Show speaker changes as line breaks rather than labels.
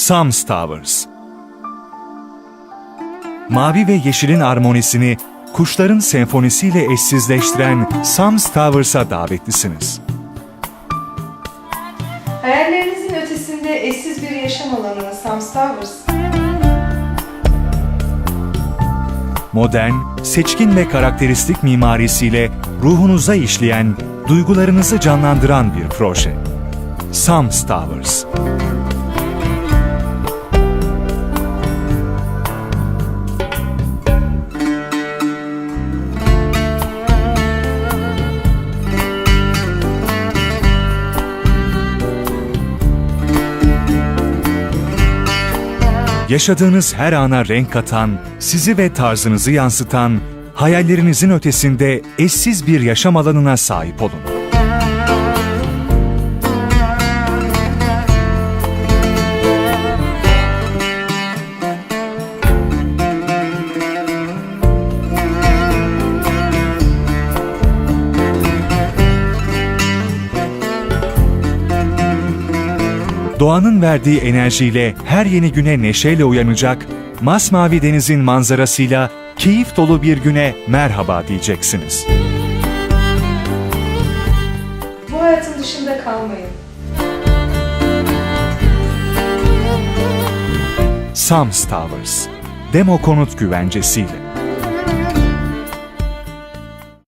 Sams Towers. Mavi ve yeşilin armonisini kuşların senfonisiyle eşsizleştiren Sams Towers'a davetlisiniz.
Hayallerinizin ötesinde eşsiz bir yaşam alanı Sams Towers.
Modern, seçkin ve karakteristik mimarisiyle ruhunuza işleyen, duygularınızı canlandıran bir proje. Sams Towers. Yaşadığınız her ana renk katan, sizi ve tarzınızı yansıtan, hayallerinizin ötesinde eşsiz bir yaşam alanına sahip olun. Doğanın verdiği enerjiyle her yeni güne neşeyle uyanacak, masmavi denizin manzarasıyla keyif dolu bir güne merhaba diyeceksiniz.
Bu hayatın dışında kalmayın.
Sams Towers, demo konut güvencesiyle.